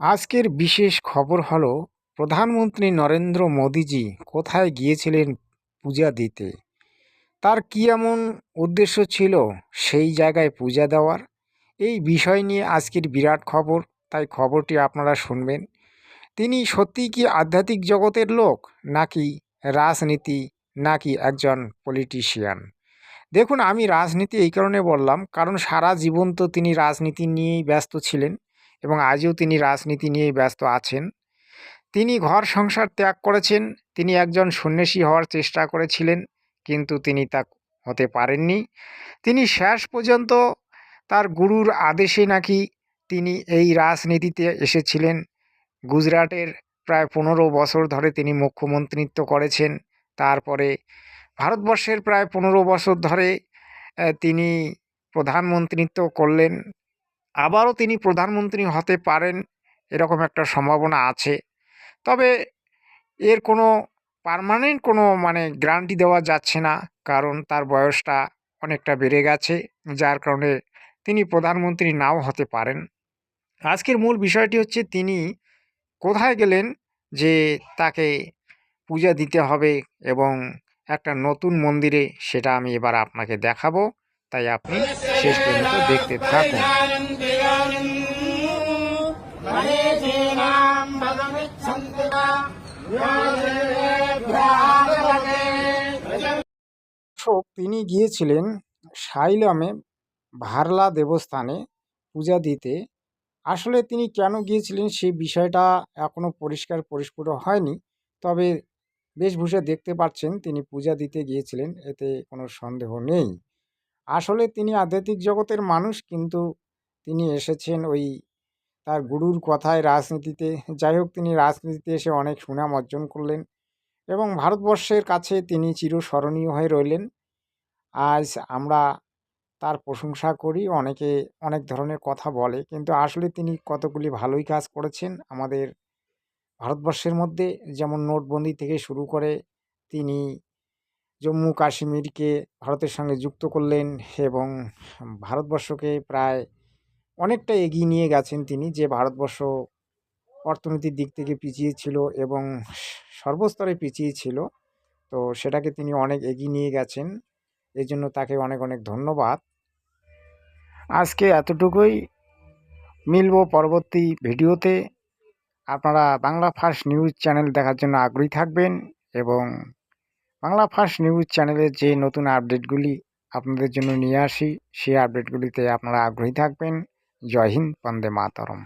আজকের বিশেষ খবর হলো, প্রধানমন্ত্রী নরেন্দ্র মোদীজি কোথায় গিয়েছিলেন পূজা দিতে? তার কী এমন উদ্দেশ্য ছিল সেই জায়গায় পূজা দেওয়ার? এই বিষয় নিয়ে আজকের বিরাট খবর, তাই খবরটি আপনারা শুনবেন। তিনি সত্যিই কি আধ্যাত্মিক জগতের লোক, নাকি রাজনীতি, নাকি একজন পলিটিশিয়ান দেখুন, আমি রাজনীতি এই কারণে বললাম, কারণ সারা জীবন তো তিনি রাজনীতি নিয়েই ব্যস্ত ছিলেন। এবং আজও তিনি রাজনীতি নিয়েই ব্যস্ত আছেন। তিনি ঘর সংসার ত্যাগ করেছেন, তিনি একজন সন্ন্যাসী হওয়ার চেষ্টা করেছিলেন, কিন্তু তিনি তা হতে পারেননি। তিনি শেষ পর্যন্ত তার গুরুর আদেশে নাকি তিনি এই রাজনীতিতে এসেছিলেন। গুজরাটের প্রায় পনেরো বছর ধরে তিনি মুখ্যমন্ত্রিত্ব করেছেন, তারপরে ভারতবর্ষের প্রায় পনেরো বছর ধরে তিনি প্রধানমন্ত্রিত্ব করলেন। আবারও তিনি প্রধানমন্ত্রী হতে পারেন এরকম একটা সম্ভাবনা আছে। তবে এর কোনো পার্মানেন্ট কোনো মানে গ্যারান্টি দেওয়া যাচ্ছে না, কারণ তার বয়সটা অনেকটা বেড়ে গেছে, যার কারণে তিনি প্রধানমন্ত্রী নাও হতে পারেন। আজকের মূল বিষয়টি হচ্ছে তিনি কোথায় গেলেন যে তাকে পূজা দিতে হবে এবং একটা নতুন মন্দিরে সেটা আমি এবার আপনাকে দেখাবো। তাই আপনি শেষ পর্যন্ত দেখতে থাকুন। তিনি গিয়েছিলেন সাইলামে ভারলা দেবস্থানে পূজা দিতে। আসলে তিনি কেন গিয়েছিলেন সেই বিষয়টা এখনও পরিষ্কার পরিস্ফুট হয়নি, তবে বেশভূষা দেখতে পাচ্ছেন তিনি পূজা দিতে গিয়েছিলেন, এতে কোনো সন্দেহ নেই। আসলে তিনি আধ্যাত্মিক জগতের মানুষ, কিন্তু তিনি এসেছেন ওই তার গুরুর কথায় রাজনীতিতে। যাই হোক, তিনি রাজনীতিতে এসে অনেক সুনাম অর্জন করলেন এবং ভারতবর্ষের কাছে তিনি চিরস্মরণীয় হয়ে রইলেন। আজ আমরা তার প্রশংসা করি, অনেকে অনেক ধরনের কথা বলে, কিন্তু আসলে তিনি কতগুলি ভালোই কাজ করেছেন আমাদের ভারতবর্ষের মধ্যে। যেমন নোটবন্দি থেকে শুরু করে তিনি জম্মু কাশ্মীরকে ভারতের সঙ্গে যুক্ত করলেন এবং ভারতবর্ষকে প্রায় অনেকটা এগিয়ে নিয়ে গেছেন তিনি, যে ভারতবর্ষ অর্থনীতির দিক থেকে পিছিয়ে ছিল এবং সর্বস্তরে পিছিয়ে ছিল। তো সেটাকে তিনি অনেক এগিয়ে নিয়ে গেছেন, এই জন্য তাকে অনেক অনেক ধন্যবাদ। আজকে এতটুকুই। মিলব পরবর্তী ভিডিওতে। আপনারা বাংলা ফার্স্ট নিউজ চ্যানেল দেখার জন্য আগ্রহী থাকবেন এবং বাংলা ফার্স্ট নিউজ চ্যানেলের যে নতুন আপডেটগুলি আপনাদের জন্য নিয়ে আসি, সেই আপডেটগুলিতে আপনারা আগ্রহী থাকবেন। জয় হিন্দ, বন্দে মাতরম।